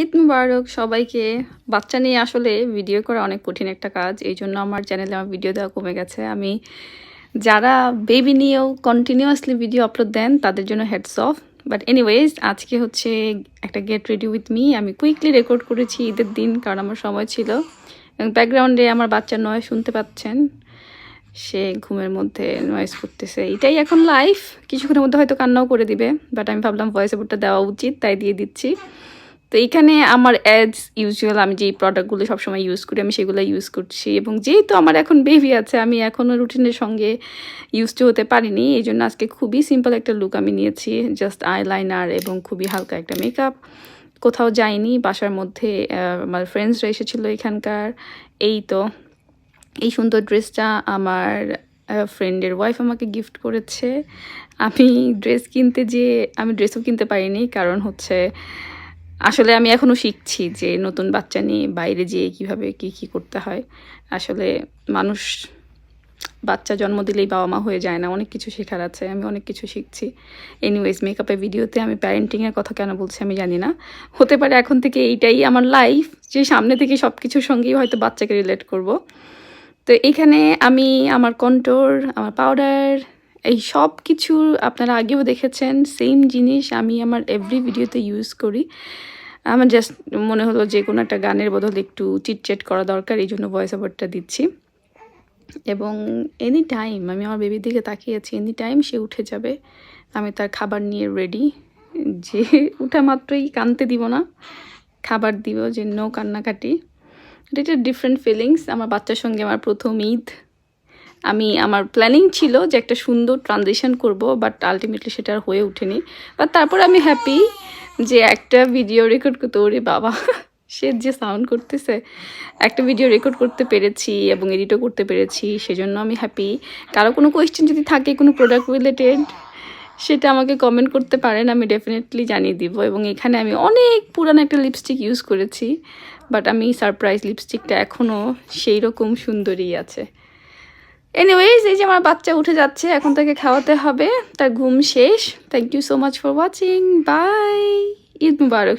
ঈদ মুবারক সবাইকে। বাচ্চা নিয়ে আসলে ভিডিও করা অনেক কঠিন একটা কাজ, এই জন্য আমার চ্যানেলে আমার ভিডিও দেওয়া কমে গেছে। আমি যারা বেবি নিয়েও কন্টিনিউয়াসলি ভিডিও আপলোড দেন, তাদের জন্য হেডস অফ বাট এনিওয়েজ আজকে হচ্ছে একটা গেট রেডি উইথ মি আমি কুইকলি রেকর্ড করেছি ঈদের দিন, কারণ আমার সময় ছিল। এবং ব্যাকগ্রাউন্ডে আমার বাচ্চার নয়, শুনতে পাচ্ছেন। সে ঘুমের মধ্যে নয়েজ করতেছে। এটাই এখন লাইফ কিছুক্ষণের মধ্যে হয়তো কান্নাও করে দিবে বাট আমি ভাবলাম ভয়েস ওভারটা দেওয়া উচিত, তাই দিয়ে দিচ্ছি। তো এইখানে আমার অ্যাজ ইউজুয়াল আমি যেই প্রোডাক্টগুলো সবসময় ইউজ করি, আমি সেগুলো ইউজ করছি এবং যেহেতু আমার এখন বেবি আছে, আমি এখনও রুটিনের সঙ্গে ইউজ টু হতে পারিনি এই জন্য আজকে খুবই সিম্পল একটা লুক আমি নিয়েছি জাস্ট আইলাইনার এবং খুবই হালকা একটা মেকআপ কোথাও যাইনি, বাসার মধ্যে আমার ফ্রেন্ডসরা এসেছিল এখানকার, এই তো। এই সুন্দর ড্রেসটা আমার ফ্রেন্ডের ওয়াইফ আমাকে গিফট করেছে। আমি ড্রেস কিনতে যে আমি ড্রেসও কিনতে পারিনি, কারণ হচ্ছে আসলে আমি এখনও শিখছি যে নতুন বাচ্চা নিয়ে বাইরে যেয়ে কীভাবে কী কী করতে হয়। আসলে মানুষ বাচ্চা জন্ম দিলেই বাবা মা হয়ে যায় না, অনেক কিছু শেখার আছে, আমি অনেক কিছু শিখছি। এনিওয়েজ মেকআপের ভিডিওতে আমি প্যারেন্টিংয়ের কথা কেন বলছি আমি জানি না। হতে পারে এখন থেকে এইটাই আমার লাইফ যে সামনে থেকে সব কিছুর সঙ্গেই হয়তো বাচ্চাকে রিলেট করব। তো এখানে আমি আমার কন্টোর আমার পাউডার এই সব কিছু আপনারা আগেও দেখেছেন সেম জিনিস আমি আমার এভরি ভিডিওতে ইউজ করি। আমার জাস্ট মনে হলো যে কোনো একটা গানের বদলে একটু চিটচেট করা দরকার, এই জন্য ভয়েস ওভারটা দিচ্ছি। এবং এনি টাইম আমি আমার বেবির দিকে তাকিয়ে আছি এনি টাইম সে উঠে যাবে, আমি তার খাবার নিয়ে রেডি যে উঠা মাত্রই কানতে দিব না, খাবার দিব যে নো কান্নাকাটি। এটা ডিফারেন্ট ফিলিংস আমার বাচ্চার সঙ্গে আমার প্রথম ঈদ। আমি আমার প্ল্যানিং ছিল যে একটা সুন্দর ট্রানজিশন করব বাট আলটিমেটলি সেটা আর হয়ে ওঠেনি। বাট তারপর আমি হ্যাপি যে একটা ভিডিও রেকর্ড করতে, ওরে বাবা, সে যে সাউন্ড করতেছে, একটা ভিডিও রেকর্ড করতে পেরেছি এবং এডিটও করতে পেরেছি, সেজন্য আমি হ্যাপি কারও কোনো কোয়েশ্চেন যদি থাকে কোনো প্রোডাক্ট রিলেটেড সেটা আমাকে কমেন্ট করতে পারেন, আমি ডেফিনেটলি জানিয়ে দিব। এবং এখানে আমি অনেক পুরানো একটা লিপস্টিক ইউজ করেছি বাট আমি সারপ্রাইজ লিপস্টিকটা এখনও সেই রকম সুন্দরই আছে। এনিওয়েজ এই যে আমার বাচ্চা উঠে যাচ্ছে, এখন তাকে খাওয়াতে হবে। তার ঘুম শেষ। Thank you so much for watching bye Eid Mubarak.